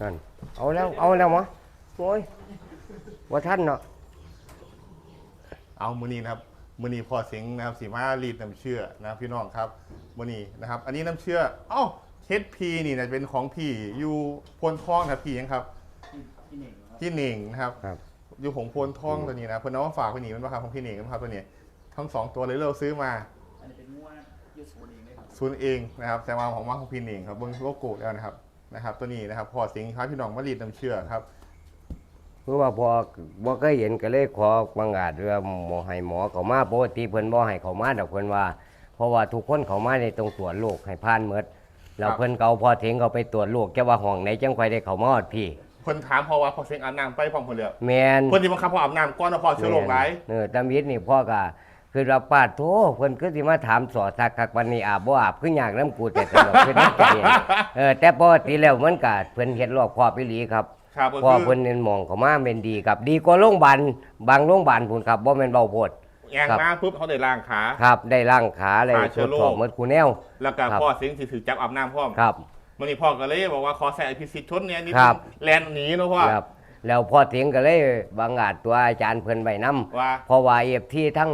นั่น เอาแล้ว เอาแล้วมะโอ้ยว่าท่านเนาะ เอามือนี้นะครับมือนี้พอเสียงนะครับสีมารีดน้ำเชื่อนะครับพี่น้องครับมือนี้นะครับ อันนี้น้ำเชื่อ เอ้าเฮดพีนี่นะเป็นของพี่อยู่พลทองนะครับพี่ยังครับพี่เน่งครับพี่เหน่งนะครับ ครับ อยู่ผงพลทองตัวนี้นะเพื่อนน้องฝากไปหนีมันมาครับของพี่เหน่งนะครับตัวนี้ทั้งสองตัวเลยเราซื้อมาอันนี้เป็นงวดยูสูนเองเลยครับศูนย์เองนะครับแต่มาของมาของพี่เหน่งครับเบิ้งโลโก้แล้วนะครับ นะครับ ตัวนี้นะครับพอเสียงครับพี่น้องมารีดน้ำเชื่อครับคือว่าพอบ่เคยเห็นก็เลยขอบางอาจว่าหมอให้หมอเขามาปกติเพิ่นบ่ให้เขามาดอกเพิ่นว่า เพราะว่าทุกคนเขามาในตรงตรวจโรคให้ผ่านหมดแล้วเพิ่นก็เอาพอถึงเขาไปตรวจโรคจะว่าห้องไหนจังค่อยได้เขามาฮอดพี่เพิ่นถามพอว่าพอเสียงอาบน้ำไปพร้อมคนเดียวแม่นเพิ่นที่บังคับพออาบน้ำก่อนแล้วพอเชื้อโรคหลาย เออตำยิดนี่พ่อก็ คือรับปาดโทเพิ่นคือสิมาถามสอดสักคักวันนี้อาบบ่อาบคืออยากน้ำกูแต่ตลอดคือน้ำใจเออแต่ปกติแล้วมันก็เพิ่นเฮ็ดรอบครอบอีหลีครับครับก็พ่อคือเพิ่นเน้นมองเขามาเป็นดีครับ ดีกว่าโรงพยาบาลบางโรงพยาบาลพุ่นครับบ่แม่นเบาโพด แยงมาปุ๊บเขาได้ล้างขา ครับ ได้ล้างขาเลยฆ่าเชื้ทอดโรค สอบหมดคูแนว แล้วก็ครับ พ่อเสียงสิถือจับอาบน้ำพร้อมครับ มันนี่พ่อก็เลยบอกว่าขอใส่อภิสิทธิ์ชนเนี่ยนิดครันึบงแลนหนีเนอะพ่อ ครับ แล้วพ่อเถียงก็เลยบางอาจตัวอาจารย์เพิ่นไว้นํว่า เพราะว่าเอฟที่ทั้ง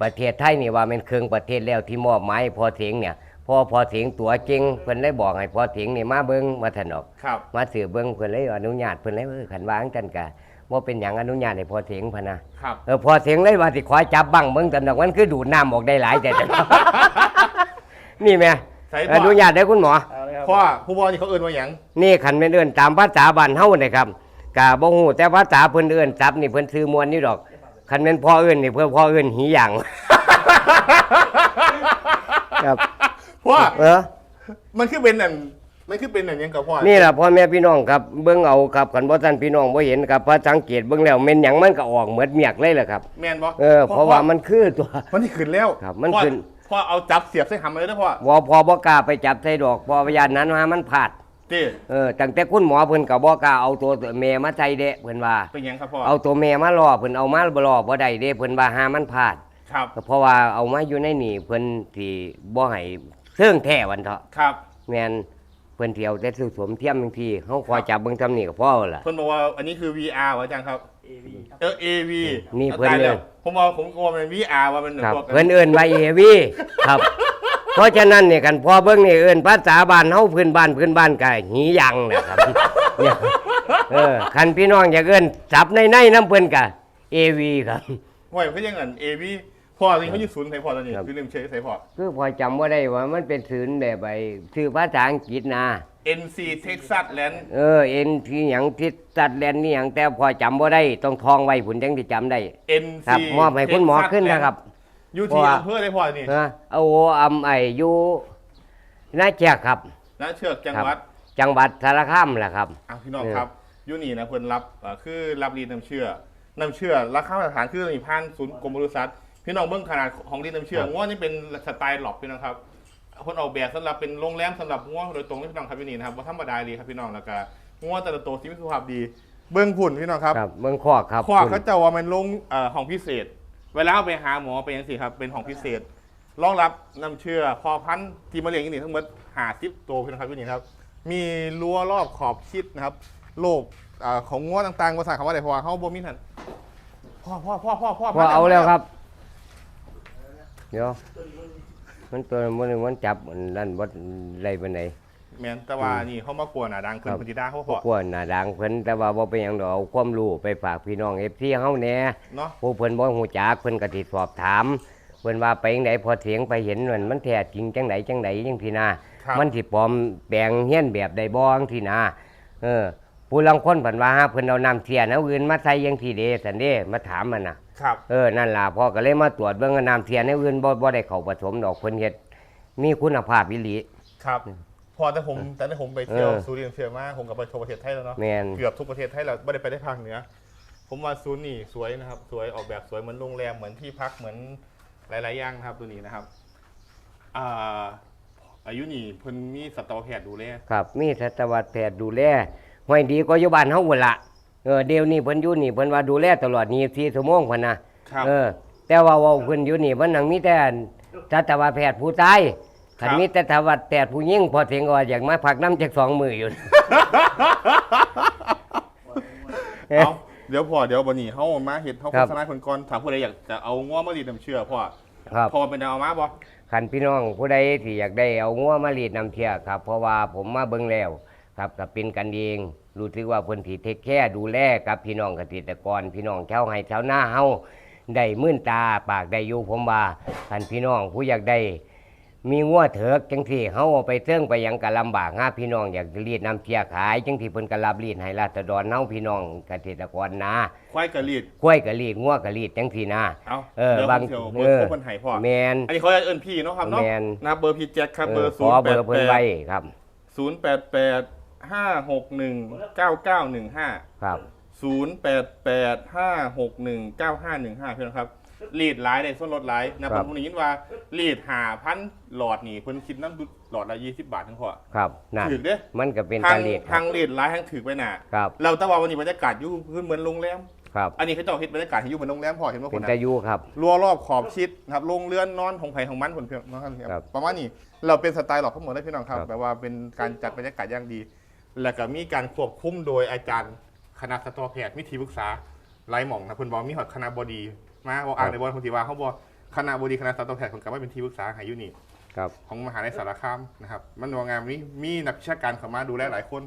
ประเทศไทยนี่ว่าเป็นเครื่องประเทศแล้วที่มอบหมายให้พอเถียงเนี่ยพอพอเถียงตัวเก่งเพิ่นเลยบอกให้พอเถียงนี่มาเบิ่งมาถนอกครับมาสืบเบิ่งเพิ่นเลยอนุญาตเพิ่นเลยเออขันวางกันกะบ่เป็นหยังอนุญาตให้พอเถียงพะนะครับเออพอเถียงเลยว่าสิขอจับบังเบิ่งถนอกมันคือดูดน้ำออกได้หลายแต่ถนอกนี่แม่ใส่อพ่อนุญาตได้คุณหมอเอาเลยครับพ่อผู้บอลนี่เขาเอิ้นว่าหยังนี่ขันเป็นเอื้นตามภาษาบ้านเฮานี่ครับกะบ่ฮู้แต่ภาษาเพิ่นเอื้นศัพท์นี่เพิ่นซื้อมวนนี่ดอก คันเป็นพ่อเอื้นนี่เพิ่นพ่อเอื้นหีหยังครับพ่อเออ มันคือเป็นอันมันคือเป็นอันหยังกับพ่อนี่ล่ะพ่อแม่พี่น้องครับเบิ่งเอาครับคันบ่ทันพี่น้องบ่เห็นครับพอสังเกตเบิ่งแล้วแม่นหยังมันก็ออกเหมือนเมียกเลยแหละครับแมนบ่เออเพราะว่ามันคือตัวมันนี่ขึ้นแล้วครับ มันพ่อขึ้นพ่อเอาจับเสียบใส่หำมาเลยนะพ่อวอพอบ่กล้าไปจับใส่ดอกพอพยานนั้นว่ามันพลาด เจ้เออตั้งแต่คุณหมอเพิ่นก็บ่กล้าเอาตัวแม่มาใส่เด้เพิ่นว่า เป็นหยังครับพ่อเอาตัวแม่มาล่อเพิ่นเอามาบ่ล่อบ่ได้เด้เพิ่นว่าหามันพลาด ครับก็เพราะว่าเอามาอยู่ในนี่เพิ่นที่บ่ให้เสื่องแท้วันเถาะครับ แม่นเพิ่นเที่ยวแต่ซื้อสวมเทียมบางทีเฮาขอจับเบิ่งทำนี่ก็พอล่ะ เพิ่นบอกว่าอันนี้คือ VR วะอาจารย์ครับเอวีครับเออ AV นี่เพิ่นตายแล้วเลยผมว่าผมกลัวมัน VR ว่ามันหนึ่งครับตัวกั เพิ่นเอิ้นว่าเอวีครับ เพราะฉะนั้นเนี่ยกันพอเบิ่งนี่เอิ้นภาษาบ้านเฮาพื้นบ้านพื้นบ้านก็หีหยังนะครับเนี่ยเออคันพี่น้องอยากเอิ้นจับในในๆนํเพิ่นก็เอวีครับ ห่วยเขายังเงิน AV พ่อนี่เขาอยู่ศูนย์ใส่พ่อตอนนี้ครับ คือลืมเช็คใส่พ่อ คือพอจำบ่ได้ว่ามันเป็นศูนย์แบบไอ้ชื่อภาษาอังกฤษนะ NC Texas Land เออเอ็นที่หยังทิศตัดแลนนี่หยังแต่พอจำบ่ได้ต้องทองไว้ผุนจังที่จำได้ NC ครับมอบให้คุณหมอ Texas ขึ้นนะครับ อยู่เพที่ราะว่าอำเภอได้พ่อนี่นะเอาอำไออยู่น่าแจกครับนะเชือกจังหวัด จังหวัดสารคามแหละครับอะพี่น้องเออครับอยูนี่นะเพิ่นรับเอ่อคือรับรีดน้ำเชื่อน้ำเชื่อราคามาตรฐานคือมีพันศูนย์กรมบริษัทพี่น้องเบิ่งขนาดของรีดน้ำเชื่อง้วนี่เป็นสไตล์หลอกพี่น้องครับคนออกแบบสำหรับเป็นโรงแรมสำหรับง้วโดยตรงเลยพี่น้องครับพี่นี่นะครับว่าธรรมดาเลยครับพี่น้องแล้วก็ง้วแต่ละตัวที่มีสุขภาพดี เบิ่งผุ่นพี่น้องครับครับเมืองคอกครับข้อคุณเขาจะว่ามันลงเอ่อห้องพิเศษ เวลาเอาไปหาหมอไปยังสิครับเป็นห้องพิเศษรองรับน้ำเชื่อพอพันธุ์ที่มาเลี้ยงอย่างนี้ทั้งหมดหาสิบตัวพี่น้องครับพี่นี่ครับ มีรั้วรอบขอบชิดนะครับโลกอ่าของง้วต่างๆภาษาคำว่าอะไรเพราะว่าเขาบ่มีทันพ่อพ่อพ่อพ่อพ่อพอเอาแล้วครับ เดี๋ยว มันตัวมันมันจับอันนั่นวัดไรปานไหน แมนแต่ว่านี่เขามากลัวหนาดังเกินครับพันธิดาเขาพอพวกน่าดังเพิ่นแต่ว่าบ่เป็นหยังดอกเอาความรู้ไปฝากพี่น้อง FC เฮาแหน่ เนาะ ผู้เพิ่นบ่ฮู้จักเพิ่นก็สิสอบถามเพิ่นว่าไปจังไดพอเถียงไปเห็นมันมันแท้จริงจังไดจังไดจังซี่นะครับ มันสิปลอมแปลงเฮียนแบบใดบ่จังซี่นะเออผู้ลางคนเพิ่นว่าหาเพิ่นเอาน้ำเทียนเอาอื่นมาใส่จังซี่เด้ซั่นเด้มาถามมันน่ะ ครับ เออ นั่นล่ะพ่อก็เลยมาตรวจเบิ่งว่าน้ำเทียนเอาอื่นบ่บ่ได้เข้าผสมดอกเพิ่นเฮ็ดมีคุณภาพอีหลี ครับ พอแต่ผมแต่แต่ผมไปเที่ยวเออซูรินทร์เชียร์มากผมก็ไปทัวร์ประเทศไทยแล้วเนาะแม่น เกือบทุกประเทศไทยแล้วไม่ได้ไปได้ภาคเหนือ ผมว่าซูนี่สวยนะครับ สวยออกแบบสวยเหมือนโรงแรมเหมือนที่พักเหมือนหลายๆอย่างนะครับตัวนี้นะครับอ่าอายุนี่เพิ่นมีสัตวแพทย์ดูแลครับ มีสัตวแพทย์ดูแลห้อยดีกว่าอยู่บ้านเฮาพุ่นล่ะเออเดี๋ยวนี้เพิ่นอยู่นี่เพิ่นว่าดูแลตลอด24ชั่วโมงพุ่นน่ะครับ เออ แต่ว่าเว่าเพิ่นอยู่นี่เพิ่นนังมีแต่สัตวแพทย์ผู้ตาย ขันมีแต่ทวัดแต่ผู้ยิ่งพอเถียงก็ว่าอยากมาพักน้ำจากสองมืออยู่ เอาเดี๋ยวพอเดี๋ยวบันนี้เขามาเห็ดเขาคโฆรับ ษณาคนก่อนถามผู้ใดอยากจะเอาง้อมารีดน้ำเชื่อพ่อครับพอเป็นเอามาบ่ขันพี่น้องผู้ใดที่อยากได้เอางัวมารีดน้ำเทียครับ เพราะว่าผมมาเบิ่งแล้ว ครับกับเป็นกันเองรู้สึกว่าเพิ่นที่เทคแค่ดูแลกับพี่น้องเกษตรกร พี่น้องชาวไร่ชาวนาเฮาได้มื่นตาปากได้อยู่ผมว่าขันพี่น้องผู้อยากได้ มีงัวเถิกจังที่เฮาเอาไปเทิงไปหยังก็ลำบากหาพี่น้องอยากรีดน้ำเทียขาย จังที่เพิ่นก็รับรีดให้ราษฎรเฮาพี่น้องเกษตรกรนะควายกระรีดกล้วยก็รีดงัวก็รีดจังที่นะ เอาเออเดี๋ยวบางผมเสียวเบอร์โทรเพิ่นให้พ่อ แมน อันนี้เขาจะเอิ้นพี่เนาะครับเนาะแม่นนะครับเบอร์พี่แจ็คครับเบอร์ขศูอนย์เบแปอดร์เพิ่นแปไว้ดครับ ศูนย์แปดแปดห้าหกหนึ่งเก้าเก้าหนึ่งห้า ครับศูนย์แปดแปดห้าหกหนึ่งเก้าห้าหนึ่งห้าเพื่อนครับ ลีดหลายได้ส่วนลดหลายนะผมได้ยินว่าลีดหาพันหลอดนี่เพิ่นคิดน้ำหลอดละยี่สิบบาททั้งพอครับนั่นถือเด้ มันก็เป็นทาตางลีดคทารับงลีดหลายทางถือไปหนาครับเราแต่ว่าวันนี้บรรยากาศอยู่พื้นเหมือนโรงแรมครับอันนี้เขาเจ้าเฮ็ดบรรยากาศให้อยู่เหมือนโรงแรมพอเห็นว่าเป็คนนตะนะยูครับ รั้วรอบขอบชิดนะครับโรงเรือนนอนของไผ่ของมันผลเพียงนะครับครับประมาณนี้เราเป็นสไตล์หลอกทั้งหมดเลยพี่น้องครับครับ แปลว่าเป็นการจัดบรรยากาศอย่างดี แล้วก็มีการควบคุมโดยอาจารย์คณะสัตวแพทย์มิทีปรึกษา ไล่หม่องนะเพิ่นบอกมีหอดคณะบดีมาบอกอ่านในบอลคนที่ว่าเขาบอกคณะบดีคณะสัตวแพทย์คนกลับมาเป็นที่ปรึกษาใหายุนี่ครับของมหาลัยสารคามนะครับ มันว่างานนี้มีนักวิชาการเข้ามาดูแลหลายคน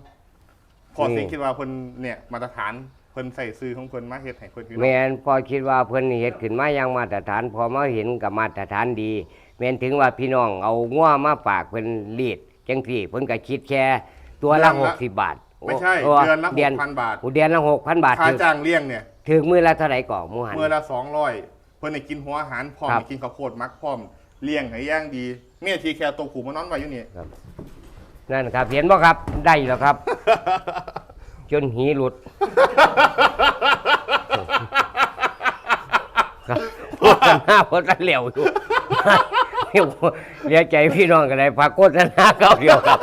พอสิงคิดว่าเพิ่นเนี่ยมาตรฐานเพิ่นใส่ซื้อของเพิ่นมาเฮ็ดให้เพิ่นพี่น้แมองนพอคิดว่าเพิ่นเฮ็ดขึ้นมาอย่างมาตรฐาน พอมาเห็นกับมาตรฐานดี แม่นถึงว่าพี่น้องเอางัวมาฝากเพิ่นรีดจังซี่เพิ่นก็คิดแค่ตัวละ60บาท ไม่ใช่โอ้เดือนละเดือน6,000บาทโอ้เดือนละ6,000บาทค่าถึงจ้างเลี้ยงเนี่ย ถึงมื้อละเท่าไหร่ก่อหมู่หัน เมื่อละสองร้อยเพื่อนให้กินหัวอาหารพร้อมครับ ให้กินข้าวโพดมักพร้อมเลี้ยงให้ย่างดีเมียทีแคร์ตัวผูมานอนไว้อยู่นี่นั่นครับเห็นบ่ครับได้แล้วครับ จนหีหลุด ครับโฆษณาโฆษณาเหลวอยู่เรียกใจพี่น้องกันเลยฝากโฆษณาเขาเดียวครับ